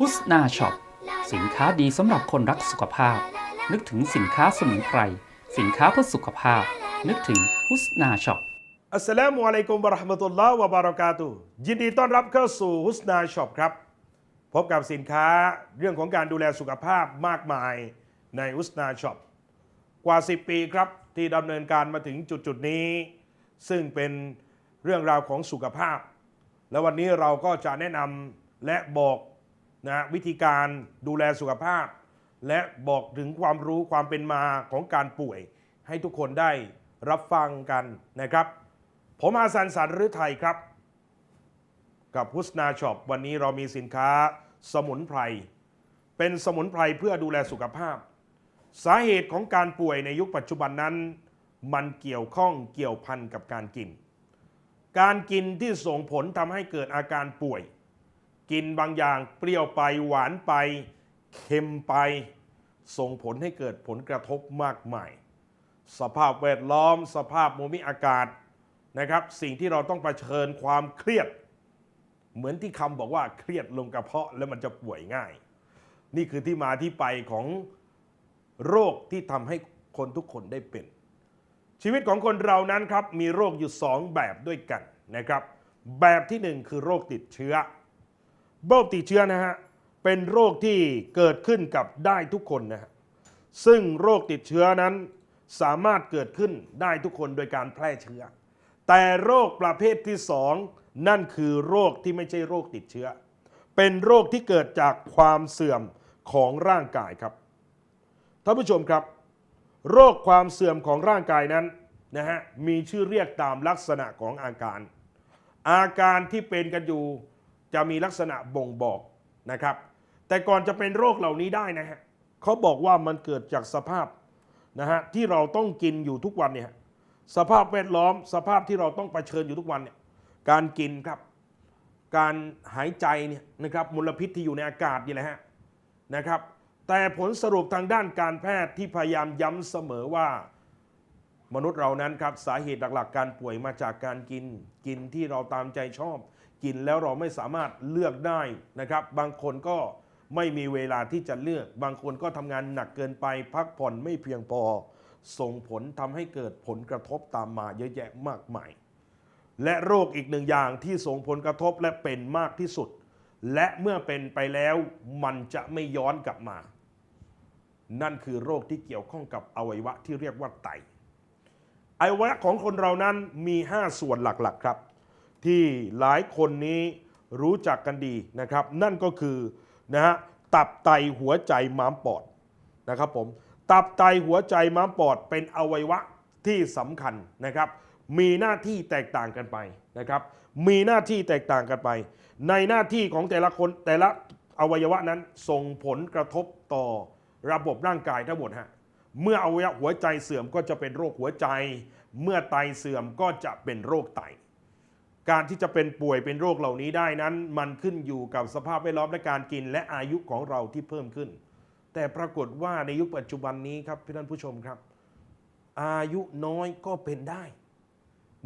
ฮุสนาช็อปสินค้าดีสำหรับคนรักสุขภาพ นึกถึงสินค้าสมุนไพร สินค้าเพื่อสุขภาพ นึกถึงฮุสนาช็อปอัสสลามุอะลัยกุมวะราะห์มะตุลลอฮ์วะบารากาตุยินดีต้อนรับเข้าสู่ฮุสนาช็อปครับ พบกับสินค้าเรื่องของการดูแลสุขภาพมากมายในฮุสนาช็อปกว่า 10 ปีครับที่ดำเนินการมาถึงจุดจุดนี้ ซึ่งเป็นเรื่องราวของสุขภาพ และวันนี้เราก็จะแนะนำและบอกนะวิธีการดูแลสุขภาพ และบอกถึงความรู้ความเป็นมาของการป่วย ให้ทุกคนได้รับฟังกันนะครับ ผมอาสันสันฤทัยครับ กับฮุสนาช็อปวันนี้เรามีสินค้าสมุนไพร เป็นสมุนไพรเพื่อดูแลสุขภาพ สาเหตุของการป่วยในยุคปัจจุบันนั้น มันเกี่ยวข้องเกี่ยวพันกับการกิน การกินที่ส่งผลทำให้เกิดอาการป่วย กินบางอย่างเปรี้ยวไปหวานไป เค็มไป ส่งผลให้เกิดผลกระทบมากมาย สภาพแวดล้อม สภาพภูมิอากาศนะครับ สิ่งที่เราต้องเผชิญความเครียด เหมือนที่คำบอกว่าเครียดลงกระเพาะแล้วมันจะป่วยง่าย นี่คือที่มาที่ไปของโรคที่ทำให้คนทุกคนได้เป็น ชีวิตของคนเรานั้นครับมีโรคอยู่สองแบบด้วยกันนะครับ แบบที่หนึ่งคือโรคติดเชื้อ โรคติดเชื้อนะฮะเป็นโรคที่เกิดขึ้นกับได้ทุกคนนะฮะซึ่งโรคติดเชื้อนั้นสามารถเกิดขึ้นได้ทุกคนโดยการแพร่เชื้อ แต่โรคประเภทที่สองนั่นคือโรคที่ไม่ใช่โรคติดเชื้อ เป็นโรคที่เกิดจากความเสื่อมของร่างกายครับท่านผู้ชมครับ โรคความเสื่อมของร่างกายนั้นนะฮะมีชื่อเรียกตามลักษณะของอาการ อาการที่เป็นกันอยู่จะมีลักษณะบ่งบอกนะครับ แต่ก่อนจะเป็นโรคเหล่านี้ได้นะฮะเขาบอกว่ามันเกิดจากสภาพนะฮะที่เราต้องกินอยู่ทุกวันเนี่ยสภาพแวดล้อม สภาพที่เราต้องเผชิญอยู่ทุกวันเนี่ยการกินครับ การหายใจเนี่ยนะครับมลพิษที่อยู่ในอากาศนี่แหละฮะนะครับ แต่ผลสรุปทางด้านการแพทย์ที่พยายามย้ำเสมอว่า มนุษย์เรานั้นครับสาเหตุหลักๆ การป่วยมาจากการกิน กินที่เราตามใจชอบ กินแล้วเราไม่สามารถเลือกได้นะครับ บางคนก็ไม่มีเวลาที่จะเลือก บางคนก็ทำงานหนักเกินไป พักผ่อนไม่เพียงพอ ส่งผลทำให้เกิดผลกระทบตามมาเยอะแยะมากมาย และโรคอีกหนึ่งอย่างที่ส่งผลกระทบและเป็นมากที่สุด และเมื่อเป็นไปแล้วมันจะไม่ย้อนกลับมา นั่นคือโรคที่เกี่ยวข้องกับอวัยวะที่เรียกว่าไตอวัยวะของคนเรานั้นมี 5 ส่วนหลักๆครับ ที่หลายคนนี้รู้จักกันดีนะครับ นั่นก็คือนะฮะตับไตหัวใจม้ามปอดนะครับผมตับไตหัวใจม้ามปอดเป็นอวัยวะที่สำคัญนะครับ มีหน้าที่แตกต่างกันไปนะครับ มีหน้าที่แตกต่างกันไป ในหน้าที่ของแต่ละคนแต่ละอวัยวะนั้นส่งผลกระทบต่อ ระบบร่างกายทั้งหมดฮะเมื่ออวัยวะหัวใจเสื่อมก็จะเป็นโรคหัวใจ เมื่อไตเสื่อมก็จะเป็นโรคไต การที่จะเป็นป่วยเป็นโรคเหล่านี้ได้นั้น มันขึ้นอยู่กับสภาพแวดล้อมและการกินและอายุของเราที่เพิ่มขึ้น แต่ปรากฏว่าในยุคปัจจุบันนี้ครับพี่ท่านผู้ชมครับ อายุน้อยก็เป็นได้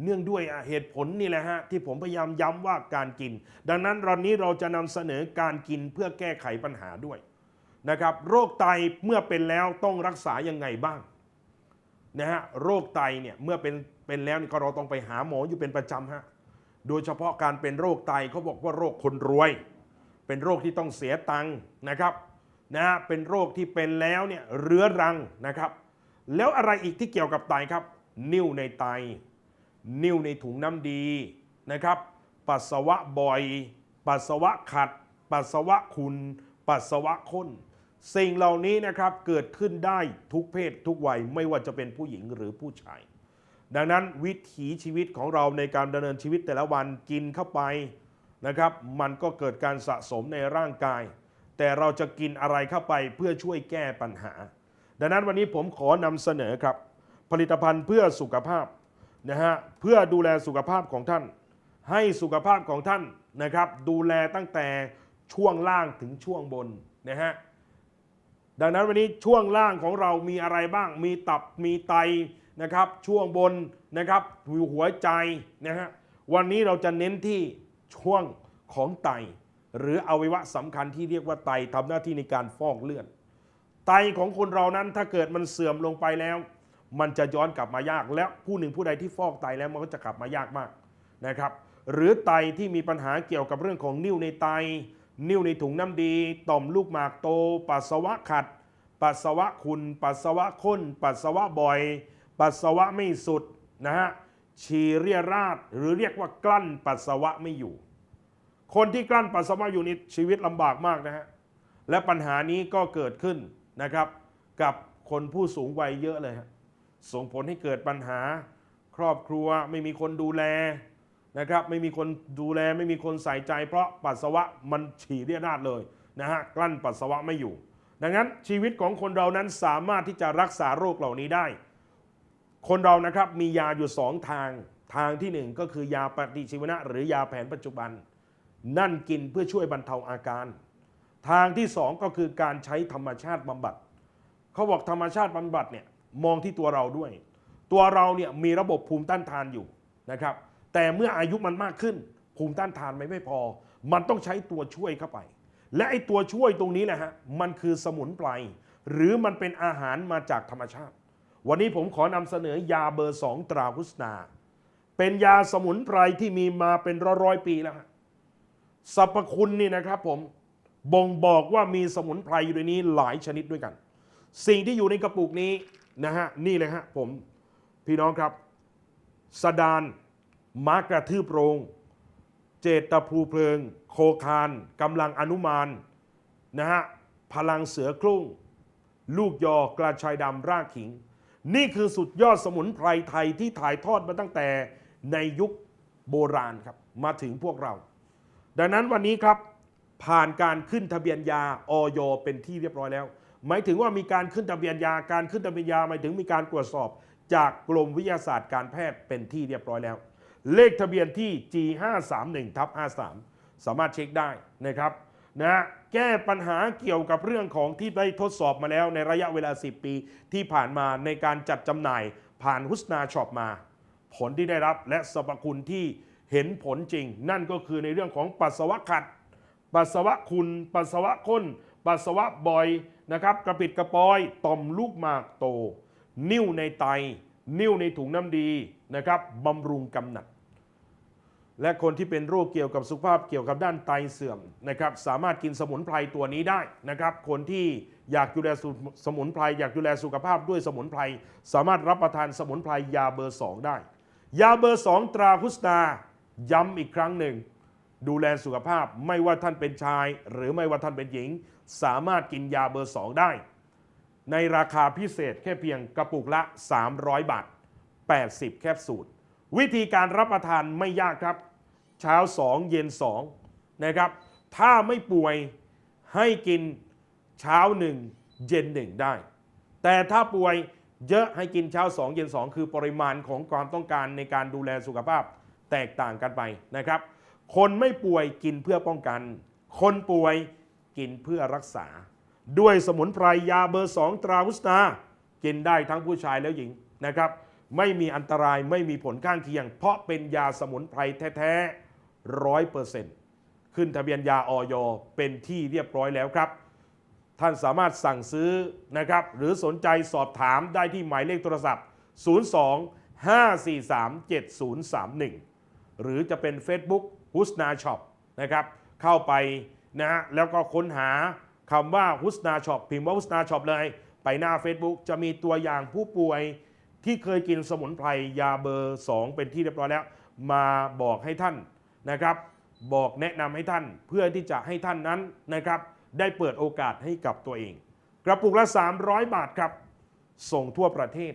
เนื่องด้วยเหตุผลนี่แหละฮะที่ผมพยายามย้ำว่าการกิน ดังนั้นวันนี้เราจะนำเสนอการกินเพื่อแก้ไขปัญหาด้วย นะครับโรคไตเมื่อเป็นแล้วต้องรักษายังไงบ้างนะฮะโรคไตเนี่ยเมื่อเป็นเป็นแล้วนี่ก็เราต้องไปหาหมออยู่เป็นประจำฮะโดยเฉพาะการเป็นโรคไตเขาบอกว่าโรคคนรวย เป็นโรคที่ต้องเสียตังค์นะครับนะฮะเป็นโรคที่เป็นแล้วเนี่ยเรื้อรังนะครับ แล้วอะไรอีกที่เกี่ยวกับไตครับ นิ่วในไต นิ่วในถุงน้ำดีนะครับปัสสาวะบ่อย ปัสสาวะขัด ปัสสาวะขุนปัสสาวะข้น สิ่งเหล่านี้นะครับเกิดขึ้นได้ทุกเพศทุกวัยไม่ว่าจะเป็นผู้หญิงหรือผู้ชาย ดังนั้นวิถีชีวิตของเราในการดำเนินชีวิตแต่ละวันกินเข้าไปนะครับ มันก็เกิดการสะสมในร่างกาย แต่เราจะกินอะไรเข้าไปเพื่อช่วยแก้ปัญหา ดังนั้นวันนี้ผมขอนำเสนอครับ ผลิตภัณฑ์เพื่อสุขภาพนะฮะเพื่อดูแลสุขภาพของท่าน ให้สุขภาพของท่านนะครับ ดูแลตั้งแต่ช่วงล่างถึงช่วงบนนะฮะ ดังนั้นวันนี้ช่วงล่างของเรามีอะไรบ้าง มีตับมีไตนะครับ ช่วงบนนะครับมีหัวใจนะฮะวันนี้เราจะเน้นที่ช่วงของไต หรืออวัยวะสำคัญที่เรียกว่าไตทำหน้าที่ในการฟอกเลือดไตของคนเรานั้นถ้าเกิดมันเสื่อมลงไปแล้ว มันจะย้อนกลับมายาก และผู้หนึ่งผู้ใดที่ฟอกไตแล้วมันก็จะกลับมายากมากนะครับ หรือไตที่มีปัญหาเกี่ยวกับเรื่องของนิ่วในไต นิ่วในถุงน้ำดี ต่อมลูกหมากโต ปัสสาวะขัด ปัสสาวะขุนปัสสาวะข้น ปัสสาวะบ่อย ปัสสาวะไม่สุดนะฮะฉี่เรียราดหรือเรียกว่ากลั้นปัสสาวะไม่อยู่ คนที่กลั้นปัสสาวะอยู่นี่ชีวิตลำบากมากนะฮะและปัญหานี้ก็เกิดขึ้นนะครับ กับคนผู้สูงวัยเยอะเลยฮะส่งผลให้เกิดปัญหา ครอบครัวไม่มีคนดูแล นะครับไม่มีคนดูแลไม่มีคนใส่ใจ เพราะปัสสาวะมันฉี่เรียราดเลยนะฮะกลั้นปัสสาวะไม่อยู่ ดังนั้นชีวิตของคนเรานั้นสามารถที่จะรักษาโรคเหล่านี้ได้ คนเรานะครับมียาอยู่สองทางทางที่หนึ่งก็คือยาปฏิชีวนะ หรือยาแผนปัจจุบัน นั่นกินเพื่อช่วยบรรเทาอาการ ทางที่สองก็คือการใช้ธรรมชาติบำบัดเขาบอกธรรมชาติบำบัดเนี่ยมองที่ตัวเราด้วย ตัวเราเนี่ยมีระบบภูมิต้านทานอยู่นะครับ แต่เมื่ออายุมันมากขึ้น ภูมิต้านทานไม่ไม่พอ มันต้องใช้ตัวช่วยเข้าไป และไอ้ตัวช่วยตรงนี้แหละฮะมันคือสมุนไพรหรือมันเป็นอาหารมาจากธรรมชาติ วันนี้ผมขอนำเสนอยาเบอร์สองตราพุสนา เป็นยาสมุนไพรที่มีมาเป็นร้อยๆปีแล้วฮะสรรพคุณนี่นะครับผมบ่งบอกว่ามีสมุนไพรอยู่ในนี้หลายชนิดด้วยกัน สิ่งที่อยู่ในกระปุกนี้นะฮะนี่เลยฮะผมพี่น้องครับสดาน มากระทืบโรง เจตภูเพลิง โคคานกำลังอนุมานนะฮะพลังเสือคลุ้งลูกยอกระชายดำรากขิง นี่คือสุดยอดสมุนไพรไทยที่ถ่ายทอดมาตั้งแต่ในยุคโบราณครับมาถึงพวกเรา ดังนั้นวันนี้ครับผ่านการขึ้นทะเบียนยาออยเป็นที่เรียบร้อยแล้ว หมายถึงว่ามีการขึ้นทะเบียนยาการขึ้นทะเบียนยาหมายถึงมีการตรวจสอบ จากกรมวิทยาศาสตร์การแพทย์เป็นที่เรียบร้อยแล้ว เลขทะเบียนที่ G531 ทับ53 สามารถเช็คได้นะครับนะแก้ปัญหาเกี่ยวกับเรื่องของที่ได้ทดสอบมาแล้วในระยะเวลา 10 ปีที่ผ่านมาในการจัดจำหน่ายผ่านฮุสนาช็อปมา ผลที่ได้รับและสรรพคุณที่เห็นผลจริง นั่นก็คือในเรื่องของปัสสาวะขัด ปัสสาวะคุณ ปัสสาวะข้น ปัสสาวะบ่อยนะครับกระปิดกระปอยต่อมลูกหมากโต นิ่วในไต นิ่วในถุงน้ำดีนะครับบำรุงกำหนัด และคนที่เป็นโรคเกี่ยวกับสุขภาพเกี่ยวกับด้านไตเสื่อมนะครับสามารถกินสมุนไพรตัวนี้ได้นะครับ คนที่อยากดูแลสสมุนไพรอยากดูแลสุขภาพด้วยสมุนไพรสามารถรับประทานสมุนไพรยาเบอร์ 2 ได้ ยาเบอร์ 2 ตราพุสนาย้ำอีกครั้งหนึ่ง ดูแลสุขภาพไม่ว่าท่านเป็นชาย หรือไม่ว่าท่านเป็นหญิง สามารถกินยาเบอร์ 2 ได้ ในราคาพิเศษแค่เพียงกระปุกละ 300 บาท 80 แคปซูลวิธีการรับประทานไม่ยากครับ เช้า 2 เย็น2นะครับ ถ้าไม่ป่วยให้กินเช้า 1 เย็น 1 ได้ แต่ถ้าป่วยเยอะให้กินเช้า 2 เย็น 2 คือปริมาณของความต้องการในการดูแลสุขภาพแตกต่างกันไปนะครับ คนไม่ป่วยกินเพื่อป้องกัน คนป่วยกินเพื่อรักษา ด้วยสมุนไพรยาเบอร์2ตราวุสนากินได้ทั้งผู้ชายและหญิงนะครับ ไม่มีอันตรายไม่มีผลข้างเคียง เพราะเป็นยาสมุนไพรแท้ๆ ร้อยเปอร์เซ็นต์ขึ้นทะเบียนยาออยเป็นที่เรียบร้อยแล้วครับ ท่านสามารถสั่งซื้อนะครับ หรือสนใจสอบถามได้ที่หมายเลขโทรศัพท์ 02 543 7031 หรือจะเป็น Facebook ฮุสนาช็อปนะครับ เข้าไปนะฮะแล้วก็ค้นหาคำว่าฮุสนาช็อปพิมพ์ว่าฮุสนาช็อปเลย ไปหน้า Facebook จะมีตัวอย่างผู้ป่วยที่เคยกินสมุนไพรยาเบอร์ 2 เป็นที่เรียบร้อยแล้ว มาบอกให้ท่าน นะครับ บอกแนะนำให้ท่านเพื่อที่จะให้ท่านนั้นนะครับ ได้เปิดโอกาสให้กับตัวเอง กระปุกละ 300 บาทครับ ส่งทั่วประเทศ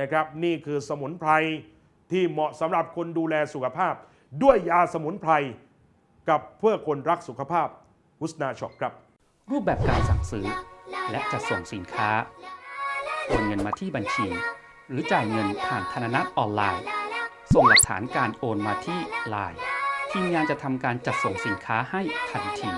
นะครับ นี่คือสมุนไพรที่เหมาะสำหรับคนดูแลสุขภาพ ด้วยยาสมุนไพรกับเพื่อคนรักสุขภาพวุสนาช็อปครับ รูปแบบการสั่งซื้อ และจัดส่งสินค้าโอนเงินมาที่บัญชี หรือจ่ายเงินผ่านธนนัตออนไลน์ ส่งหลักฐานการโอนมาที่ Line ทีมงานจะทำการจัดส่งสินค้าให้ทันที